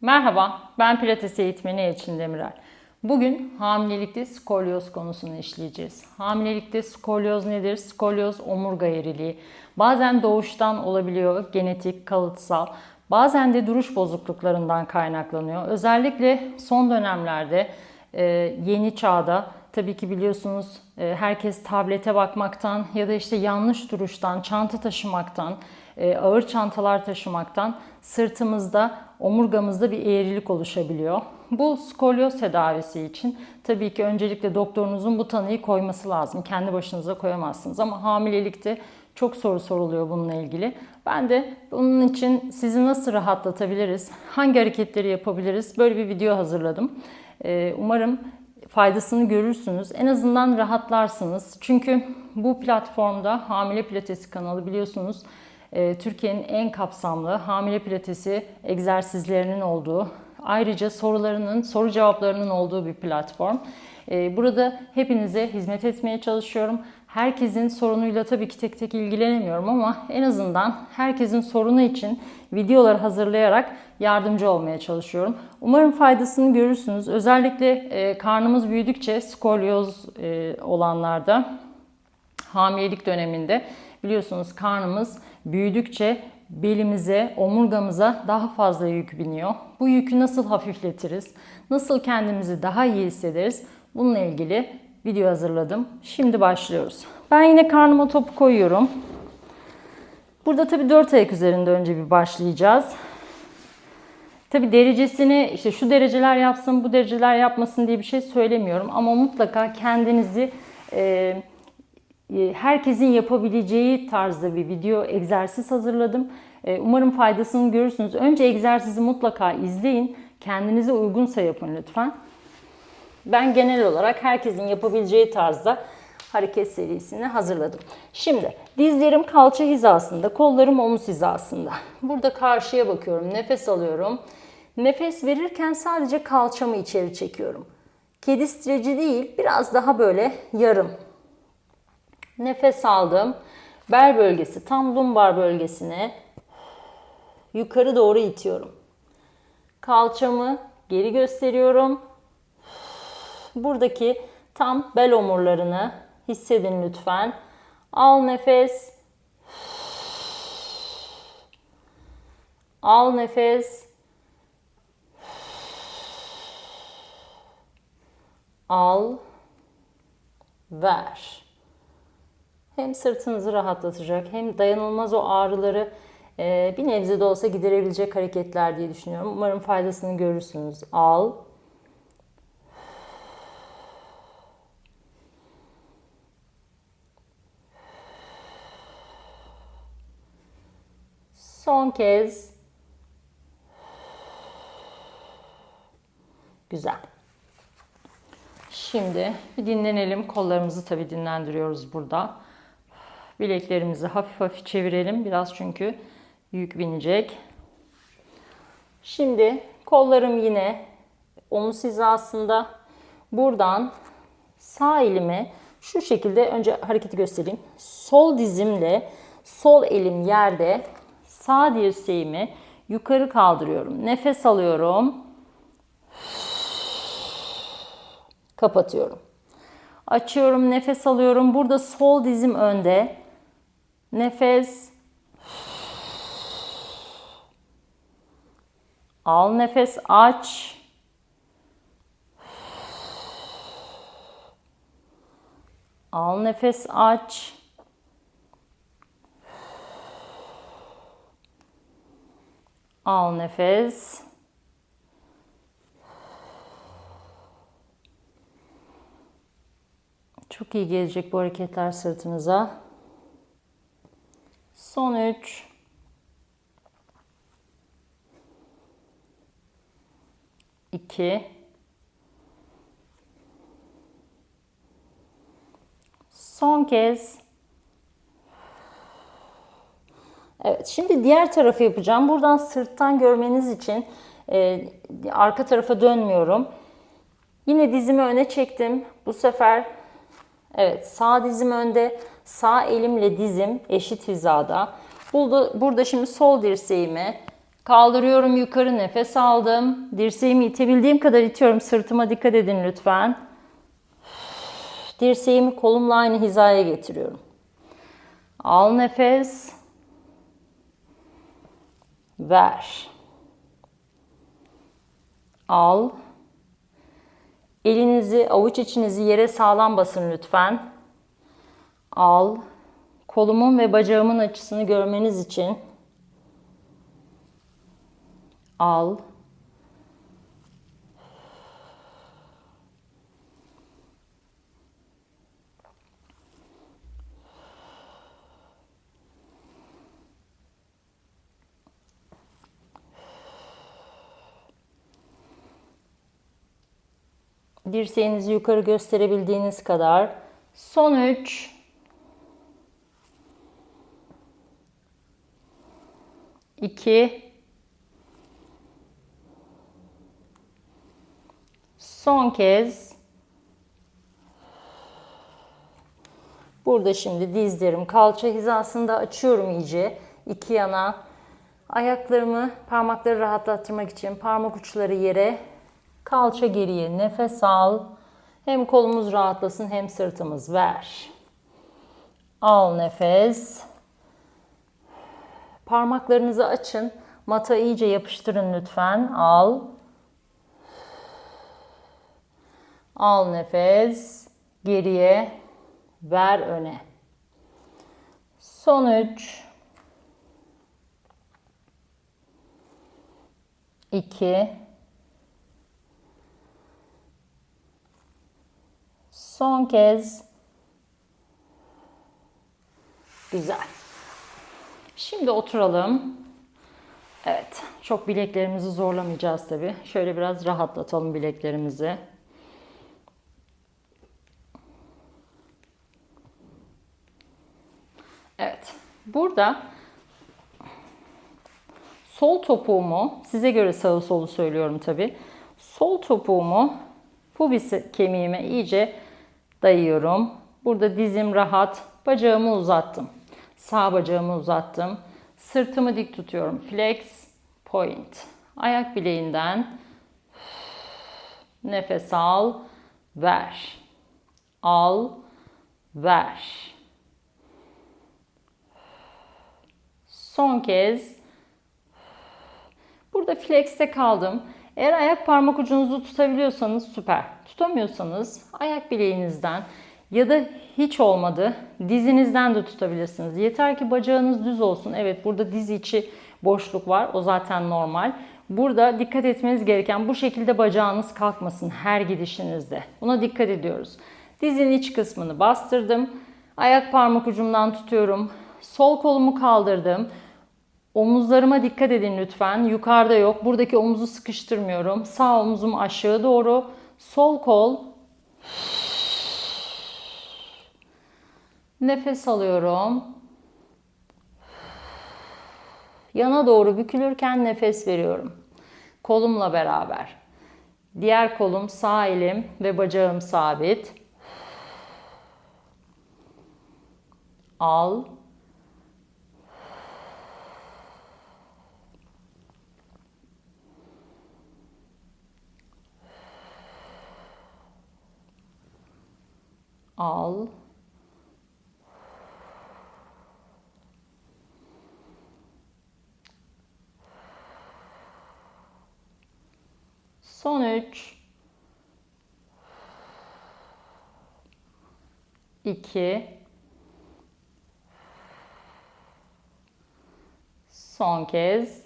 Merhaba, ben Pilates eğitmeni Elçin Demirel. Bugün hamilelikte skolyoz konusunu işleyeceğiz. Hamilelikte skolyoz nedir? Skolyoz omurga eğriliği. Bazen doğuştan olabiliyor, genetik, kalıtsal. Bazen de duruş bozukluklarından kaynaklanıyor. Özellikle son dönemlerde e, yeni çağda tabii ki biliyorsunuz e, herkes tablete bakmaktan ya da işte yanlış duruştan, çanta taşımaktan, e, ağır çantalar taşımaktan sırtımızda, omurgamızda bir eğrilik oluşabiliyor. Bu skolyoz tedavisi için tabii ki öncelikle doktorunuzun bu tanıyı koyması lazım. Kendi başınıza koyamazsınız ama hamilelikte çok soru soruluyor bununla ilgili. Ben de bunun için sizi nasıl rahatlatabiliriz, hangi hareketleri yapabiliriz böyle bir video hazırladım. E, umarım faydasını görürsünüz. En azından rahatlarsınız. Çünkü bu platformda Hamile Pilatesi kanalı biliyorsunuz Türkiye'nin en kapsamlı hamile pilatesi egzersizlerinin olduğu, ayrıca sorularının, soru cevaplarının olduğu bir platform. E, burada hepinize hizmet etmeye çalışıyorum. Herkesin sorunuyla tabii ki tek tek ilgilenemiyorum ama en azından herkesin sorunu için videolar hazırlayarak yardımcı olmaya çalışıyorum. Umarım faydasını görürsünüz. Özellikle e, karnımız büyüdükçe skolyoz e, olanlarda hamilelik döneminde biliyorsunuz karnımız büyüdükçe belimize, omurgamıza daha fazla yük biniyor. Bu yükü nasıl hafifletiriz? Nasıl kendimizi daha iyi hissederiz? Bununla ilgili video hazırladım. Şimdi başlıyoruz. Ben yine karnıma topu koyuyorum. Burada tabii 4 ayak üzerinde önce bir başlayacağız. Tabii derecesini işte şu dereceler yapsın, bu dereceler yapmasın diye bir şey söylemiyorum. Ama mutlaka kendinizi e, herkesin yapabileceği tarzda bir video egzersiz hazırladım. E, umarım faydasını görürsünüz. Önce egzersizi mutlaka izleyin. Kendinize uygunsa yapın lütfen. Ben genel olarak herkesin yapabileceği tarzda hareket serisini hazırladım. Şimdi dizlerim kalça hizasında, kollarım omuz hizasında. Burada karşıya bakıyorum, nefes alıyorum. Nefes verirken sadece kalçamı içeri çekiyorum. Kedi streci değil, biraz daha böyle yarım. Nefes aldım. Bel bölgesi, tam lumbar bölgesine yukarı doğru itiyorum. Kalçamı geri gösteriyorum. Buradaki tam bel omurlarını hissedin lütfen. Al nefes. Al nefes. Al. Ver. Hem sırtınızı rahatlatacak hem dayanılmaz o ağrıları e, bir nebze de olsa giderebilecek hareketler diye düşünüyorum. Umarım faydasını görürsünüz. Al. Son kez. Güzel. Şimdi bir dinlenelim. Kollarımızı tabii dinlendiriyoruz burada. Bileklerimizi hafif hafif çevirelim. Biraz çünkü yük binecek. Şimdi kollarım yine omuz hizasında. Buradan sağ elimi şu şekilde önce hareketi göstereyim. Sol dizimle sol elim yerde sağ dirseğimi yukarı kaldırıyorum. Nefes alıyorum. Kapatıyorum. Açıyorum, nefes alıyorum. Burada sol dizim önde. Nefes. Al nefes, aç. Al nefes, aç. Al nefes. Çok iyi gelecek bu hareketler sırtınıza. Son 3. İki. Son kez. Evet, şimdi diğer tarafı yapacağım. Buradan sırttan görmeniz için e, arka tarafa dönmüyorum. Yine dizimi öne çektim. Bu sefer evet sağ dizim önde, sağ elimle dizim eşit hizada. Burada, burada şimdi sol dirseğimi Kaldırıyorum yukarı nefes aldım. Dirseğimi itebildiğim kadar itiyorum. Sırtıma dikkat edin lütfen. Dirseğimi kolumla aynı hizaya getiriyorum. Al nefes. Ver. Al. Elinizi, avuç içinizi yere sağlam basın lütfen. Al. Kolumun ve bacağımın açısını görmeniz için al. Dirseğinizi yukarı gösterebildiğiniz kadar. Son 3 2 Son kez burada şimdi dizlerim kalça hizasında açıyorum iyice iki yana. Ayaklarımı parmakları rahatlattırmak için parmak uçları yere kalça geriye nefes al. Hem kolumuz rahatlasın hem sırtımız ver. Al nefes. Parmaklarınızı açın. Mata iyice yapıştırın lütfen. Al. Al nefes. Geriye. Ver öne. Son üç. İki. Son kez. Güzel. Şimdi oturalım. Evet, çok bileklerimizi zorlamayacağız tabii. Şöyle biraz rahatlatalım bileklerimizi. Evet, burada sol topuğumu, size göre sağı solu söylüyorum tabii. Sol topuğumu pubis kemiğime iyice dayıyorum. Burada dizim rahat, bacağımı uzattım. Sağ bacağımı uzattım. Sırtımı dik tutuyorum. Flex, point. Ayak bileğinden nefes al, ver. Al, ver. Son kez. Burada flex'te kaldım. Eğer ayak parmak ucunuzu tutabiliyorsanız süper. Tutamıyorsanız ayak bileğinizden ya da hiç olmadı dizinizden de tutabilirsiniz. Yeter ki bacağınız düz olsun. Evet burada diz içi boşluk var. O zaten normal. Burada dikkat etmeniz gereken bu şekilde bacağınız kalkmasın her gidişinizde. Buna dikkat ediyoruz. Dizin iç kısmını bastırdım. Ayak parmak ucumdan tutuyorum. Sol kolumu kaldırdım. Omuzlarıma dikkat edin lütfen. Yukarıda yok. Buradaki omuzu sıkıştırmıyorum. Sağ omuzum aşağı doğru. Sol kol. Nefes alıyorum. Yana doğru bükülürken nefes veriyorum. Kolumla beraber. Diğer kolum sağ elim ve bacağım sabit. Al. Al. Son üç. iki, Son kez.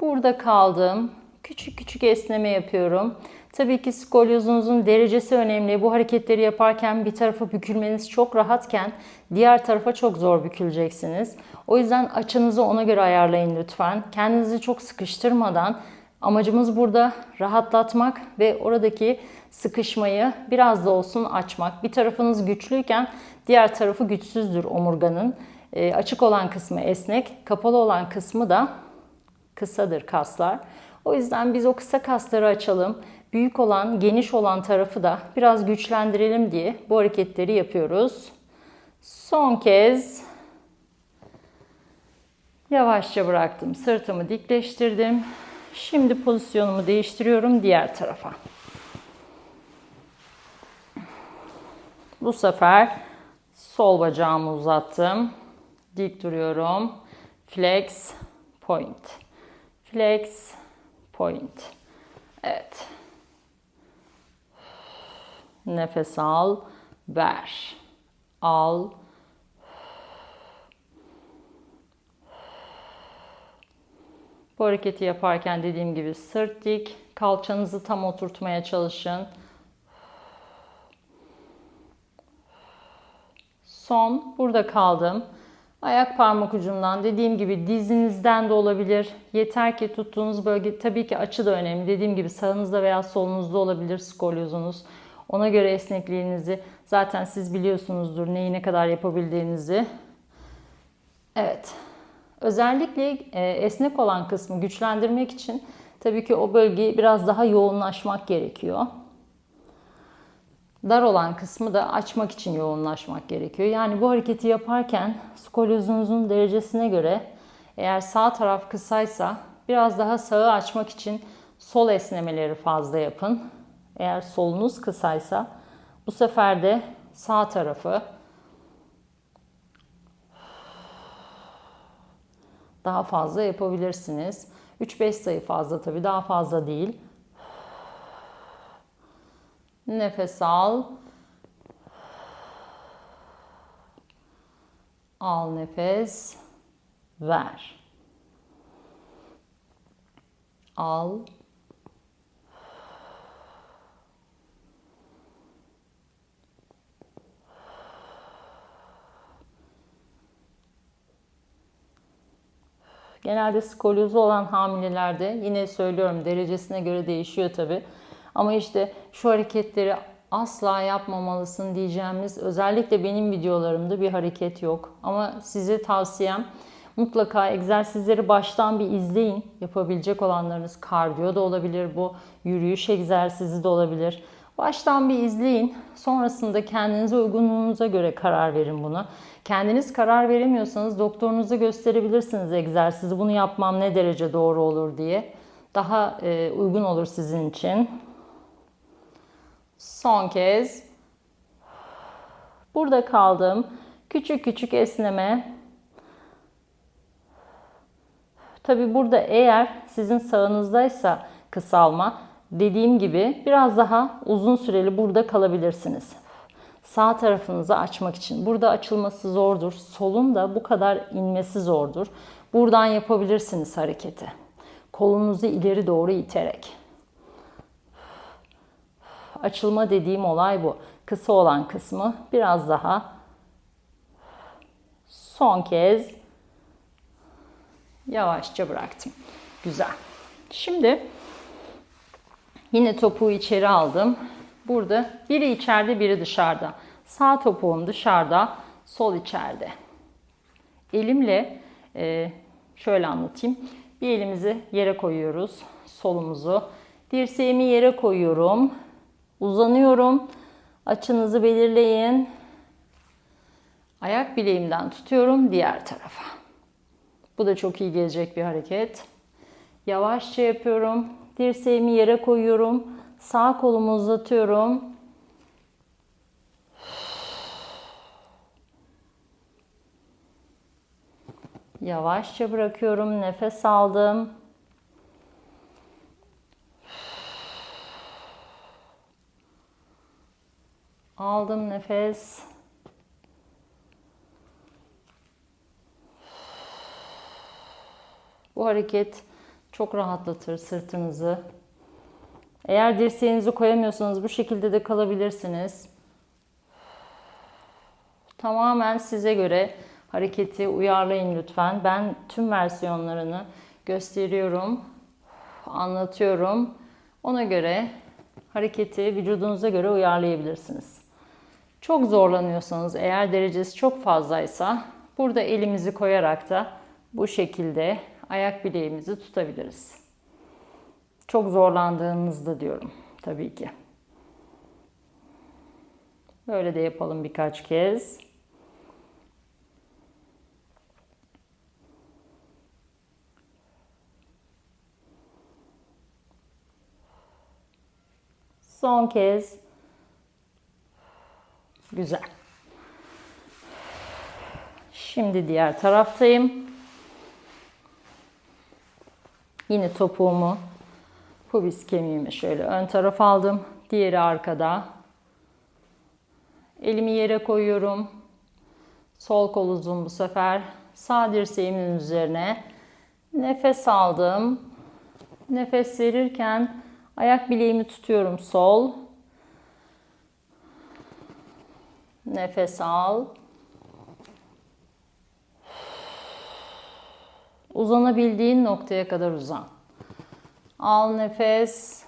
Burada kaldım. Küçük küçük esneme yapıyorum. Tabii ki skolyozunuzun derecesi önemli. Bu hareketleri yaparken bir tarafa bükülmeniz çok rahatken diğer tarafa çok zor büküleceksiniz. O yüzden açınızı ona göre ayarlayın lütfen. Kendinizi çok sıkıştırmadan amacımız burada rahatlatmak ve oradaki sıkışmayı biraz da olsun açmak. Bir tarafınız güçlüyken diğer tarafı güçsüzdür omurganın. E, açık olan kısmı esnek, kapalı olan kısmı da kısadır kaslar. O yüzden biz o kısa kasları açalım. Büyük olan, geniş olan tarafı da biraz güçlendirelim diye bu hareketleri yapıyoruz. Son kez Yavaşça bıraktım. Sırtımı dikleştirdim. Şimdi pozisyonumu değiştiriyorum diğer tarafa. Bu sefer sol bacağımı uzattım. Dik duruyorum. Flex, point. Flex, point. Evet. Nefes al, ver. Al. Bu hareketi yaparken dediğim gibi sırt dik, kalçanızı tam oturtmaya çalışın. Son, burada kaldım. Ayak parmak ucundan dediğim gibi dizinizden de olabilir. Yeter ki tuttuğunuz bölge tabii ki açı da önemli. Dediğim gibi sağınızda veya solunuzda olabilir skolyozunuz. Ona göre esnekliğinizi zaten siz biliyorsunuzdur neyi ne kadar yapabildiğinizi. Evet. Özellikle e, esnek olan kısmı güçlendirmek için tabii ki o bölgeyi biraz daha yoğunlaşmak gerekiyor. Dar olan kısmı da açmak için yoğunlaşmak gerekiyor. Yani bu hareketi yaparken skolyozunuzun derecesine göre eğer sağ taraf kısaysa biraz daha sağı açmak için sol esnemeleri fazla yapın. Eğer solunuz kısaysa bu sefer de sağ tarafı daha fazla yapabilirsiniz. 3-5 sayı fazla tabii daha fazla değil. Nefes al. Al nefes. Ver. Al. Genelde skolyozu olan hamilelerde yine söylüyorum derecesine göre değişiyor tabi. Ama işte şu hareketleri asla yapmamalısın diyeceğimiz özellikle benim videolarımda bir hareket yok. Ama size tavsiyem mutlaka egzersizleri baştan bir izleyin. Yapabilecek olanlarınız kardiyo da olabilir bu, yürüyüş egzersizi de olabilir. Baştan bir izleyin. Sonrasında kendinize uygunluğunuza göre karar verin bunu. Kendiniz karar veremiyorsanız doktorunuza gösterebilirsiniz egzersizi. Bunu yapmam ne derece doğru olur diye. Daha e, uygun olur sizin için. Son kez. Burada kaldım. Küçük küçük esneme. Tabi burada eğer sizin sağınızdaysa kısalma dediğim gibi biraz daha uzun süreli burada kalabilirsiniz. Sağ tarafınızı açmak için. Burada açılması zordur. Solun da bu kadar inmesi zordur. Buradan yapabilirsiniz hareketi. Kolunuzu ileri doğru iterek. Açılma dediğim olay bu. Kısa olan kısmı biraz daha son kez yavaşça bıraktım. Güzel. Şimdi yine topuğu içeri aldım. Burada biri içeride biri dışarıda. Sağ topuğum dışarıda, sol içeride. Elimle e, şöyle anlatayım. Bir elimizi yere koyuyoruz. Solumuzu. Dirseğimi yere koyuyorum. Uzanıyorum. Açınızı belirleyin. Ayak bileğimden tutuyorum diğer tarafa. Bu da çok iyi gelecek bir hareket. Yavaşça yapıyorum. Dirseğimi yere koyuyorum. Sağ kolumu uzatıyorum. Yavaşça bırakıyorum. Nefes aldım. Aldım nefes. Bu hareket çok rahatlatır sırtınızı. Eğer dirseğinizi koyamıyorsanız bu şekilde de kalabilirsiniz. Tamamen size göre hareketi uyarlayın lütfen. Ben tüm versiyonlarını gösteriyorum, anlatıyorum. Ona göre hareketi vücudunuza göre uyarlayabilirsiniz. Çok zorlanıyorsanız eğer derecesi çok fazlaysa burada elimizi koyarak da bu şekilde ayak bileğimizi tutabiliriz. Çok zorlandığınızda diyorum tabii ki. Böyle de yapalım birkaç kez. Son kez. Güzel. Şimdi diğer taraftayım. Yine topuğumu pubis kemiğimi şöyle ön taraf aldım. Diğeri arkada. Elimi yere koyuyorum. Sol kol uzun bu sefer. Sağ dirseğimin üzerine. Nefes aldım. Nefes verirken ayak bileğimi tutuyorum sol. Nefes al. Uzanabildiğin noktaya kadar uzan. Al nefes.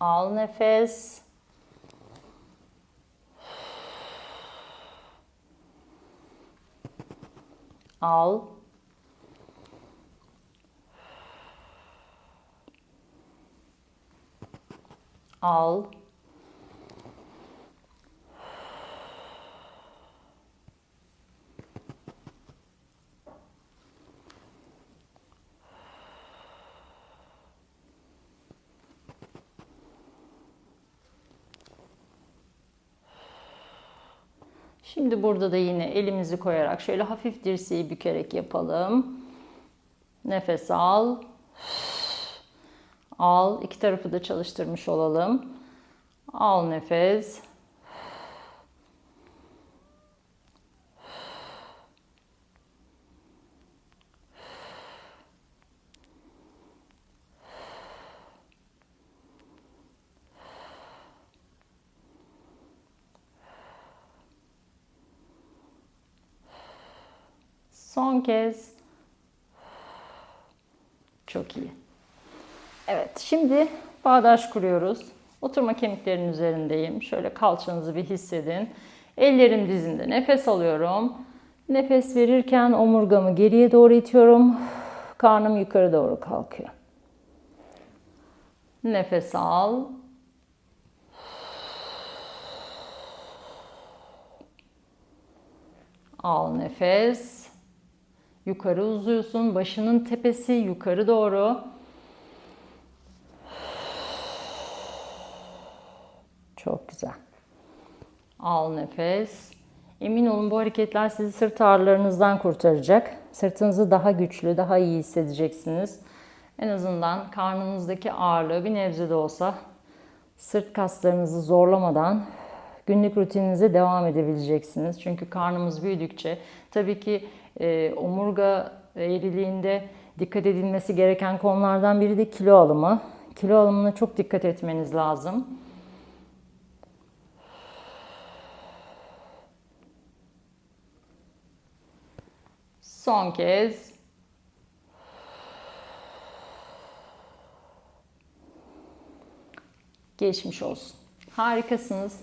Al nefes. Al. Al. Şimdi burada da yine elimizi koyarak şöyle hafif dirseği bükerek yapalım. Nefes al. Al. İki tarafı da çalıştırmış olalım. Al nefes. Kez. Çok iyi. Evet, şimdi bağdaş kuruyoruz. Oturma kemiklerinin üzerindeyim. Şöyle kalçanızı bir hissedin. Ellerim dizimde. Nefes alıyorum. Nefes verirken omurgamı geriye doğru itiyorum. Karnım yukarı doğru kalkıyor. Nefes al. Al nefes. Yukarı uzuyorsun. Başının tepesi yukarı doğru. Çok güzel. Al nefes. Emin olun bu hareketler sizi sırt ağrılarınızdan kurtaracak. Sırtınızı daha güçlü, daha iyi hissedeceksiniz. En azından karnınızdaki ağırlığı bir nebze de olsa sırt kaslarınızı zorlamadan günlük rutininize devam edebileceksiniz. Çünkü karnımız büyüdükçe tabii ki e, omurga eğriliğinde dikkat edilmesi gereken konulardan biri de kilo alımı. Kilo alımına çok dikkat etmeniz lazım. Son kez. Geçmiş olsun. Harikasınız.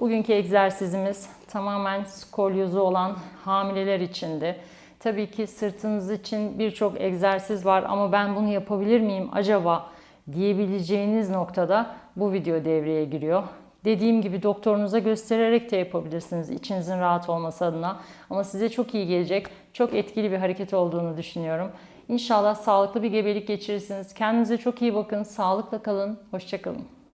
Bugünkü egzersizimiz tamamen skolyozu olan hamileler içindi. Tabii ki sırtınız için birçok egzersiz var ama ben bunu yapabilir miyim acaba diyebileceğiniz noktada bu video devreye giriyor. Dediğim gibi doktorunuza göstererek de yapabilirsiniz içinizin rahat olması adına. Ama size çok iyi gelecek, çok etkili bir hareket olduğunu düşünüyorum. İnşallah sağlıklı bir gebelik geçirirsiniz. Kendinize çok iyi bakın, sağlıkla kalın, hoşçakalın.